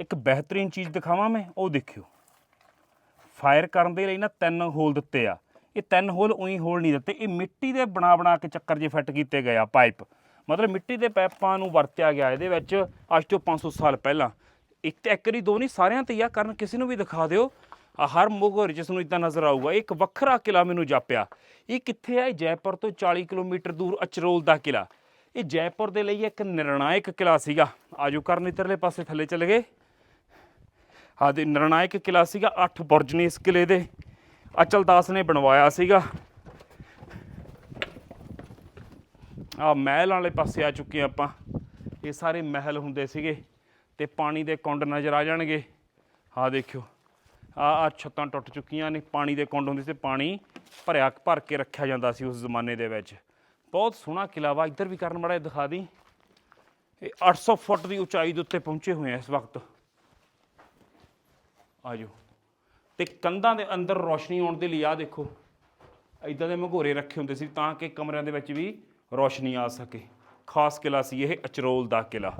ਇੱਕ ਬਿਹਤਰੀਨ ਚੀਜ਼ ਦਿਖਾਵਾਂ ਮੈਂ, ਉਹ ਦੇਖਿਓ। ਫਾਇਰ ਕਰਨ ਦੇ ਲਈ ਨਾ ਤਿੰਨ ਹੋਲ ਦਿੱਤੇ ਆ। ਇਹ ਤਿੰਨ ਹੋਲ ਉਹੀ ਹੋਲ ਨਹੀਂ ਦਿੱਤੇ, ਇਹ ਮਿੱਟੀ ਦੇ ਬਣਾ ਬਣਾ ਕੇ ਚੱਕਰ ਜੇ ਫਿੱਟ ਕੀਤੇ ਗਏ ਆ ਪਾਈਪ ਮਤਲਬ ਮਿੱਟੀ ਦੇ ਪਾਈਪਾਂ ਨੂੰ ਵਰਤਿਆ ਗਿਆ, ਇਹਦੇ ਵਿੱਚ ਅੱਜ ਤੋਂ 500 ਸਾਲ ਪਹਿਲਾਂ। ਇੱਕ ਤੇ ਇੱਕ ਨਹੀਂ ਦੋ ਨਹੀਂ, ਸਾਰਿਆਂ ਤੇ ਆ, ਕਰਨ ਕਿਸੇ ਨੂੰ ਵੀ ਦਿਖਾ ਦਿਓ। ਹਰ ਮੁਗਰ ਜਿਸ ਨੂੰ ਇਦਾਂ ਨਜ਼ਰ ਆਊਗਾ। ਇਹ ਇੱਕ ਵੱਖਰਾ ਕਿਲਾ ਮੈਨੂੰ ਜਾਪਿਆ। ਇਹ ਕਿੱਥੇ ਆ? ਇਹ ਜੈਪੁਰ ਤੋਂ 40 ਕਿਲੋਮੀਟਰ ਦੂਰ ਅਚਰੋਲ ਦਾ ਕਿਲਾ ਇਹ ਜੈਪੁਰ ਦੇ ਲਈ ਇੱਕ ਨਿਰਣਾਇਕ ਕਿਲਾ ਸੀਗਾ। ਆਜੋ ਕਰਨ ਇਧਰਲੇ ਪਾਸੇ ਥੱਲੇ ਚਲੇ ਗਏ। ਹਾਂ ਦੇ ਨਿਰਣਾਇਕ ਕਿਲਾ ਸੀਗਾ, ਅੱਠ ਬੁਰਜ ਨੇ ਇਸ ਕਿਲੇ ਦੇ। ਅਚਲ ਦਾਸ ਨੇ ਬਣਵਾਇਆ ਸੀਗਾ। ਆ ਮਹਿਲ ਵਾਲੇ ਪਾਸੇ ਆ ਚੁੱਕੇ ਹਾਂ ਆਪਾਂ। ਇਹ ਸਾਰੇ ਮਹਿਲ ਹੁੰਦੇ ਸੀਗੇ ਤੇ ਪਾਣੀ ਦੇ ਕੁੰਡ ਨਜ਼ਰ ਆ ਜਾਣਗੇ। ਆ ਦੇਖਿਓ। ਆ ਆ ਛੱਤਾਂ ਟੁੱਟ ਚੁੱਕੀਆਂ ਨੇ, ਪਾਣੀ ਦੇ ਕੁੰਡ ਹੁੰਦੇ ਸੀ ਪਾਣੀ ਭਰਿਆ, ਭਰ ਕੇ ਰੱਖਿਆ ਜਾਂਦਾ ਸੀ ਉਸ ਜ਼ਮਾਨੇ ਦੇ ਵਿੱਚ। ਬਹੁਤ ਸੋਹਣਾ ਕਿਲਾ ਵਾ, ਇੱਧਰ ਵੀ ਕਰਨ ਮੜਾ ਦਿਖਾ ਦੀ ਇਹ 800 ਫੁੱਟ ਦੀ ਉਚਾਈ ਦੇ ਉੱਤੇ ਪਹੁੰਚੇ ਹੋਏ ਆ ਇਸ ਵਕਤ। ਆਜੋ। ਤੇ ਕੰਧਾਂ ਦੇ ਅੰਦਰ ਰੋਸ਼ਨੀ ਆਉਣ ਦੇ ਲਈ ਆ ਦੇਖੋ ਇਦਾਂ ਦੇ ਮਘੋਰੇ ਰੱਖੇ ਹੁੰਦੇ ਸੀ ਤਾਂ ਕਿ ਕਮਰਿਆਂ ਦੇ ਵਿੱਚ ਵੀ ਰੋਸ਼ਨੀ ਆ ਸਕੇ। ਖਾਸ ਕਿਲਾ ਸੀ ਇਹ ਅਚਰੋਲ ਦਾ ਕਿਲਾ